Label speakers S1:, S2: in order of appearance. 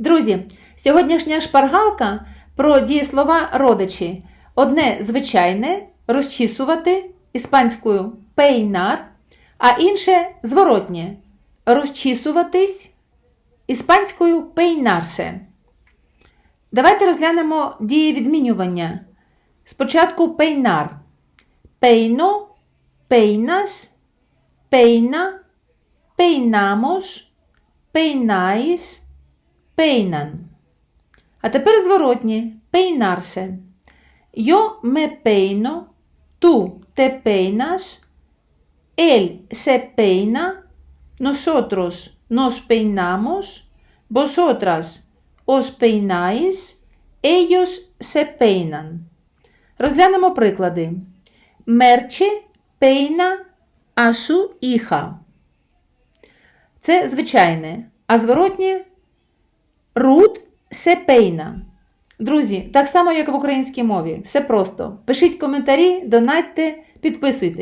S1: Друзі, сьогоднішня шпаргалка про дієслова родичі. Одне звичайне розчісувати іспанською пейнар, а інше зворотнє розчісуватись іспанською пейнарсе. Давайте розглянемо дієвідмінювання. Спочатку пейнар. Пейно, пейнас, пейна, пейнамос, пейнаїс, пейнан. А тепер зворотні пейнарсе. Yo me peino, tú te peinas, él se peina, nosotros nos peinamos, vosotras os peináis, ellos se peinan. Розглянемо приклади. Мерче пейна su hija. Це звичайне, а зворотнє Рут Сепейна. Друзі, так само, як в українській мові. Все просто. Пишіть коментарі, донатьте, підписуйтесь.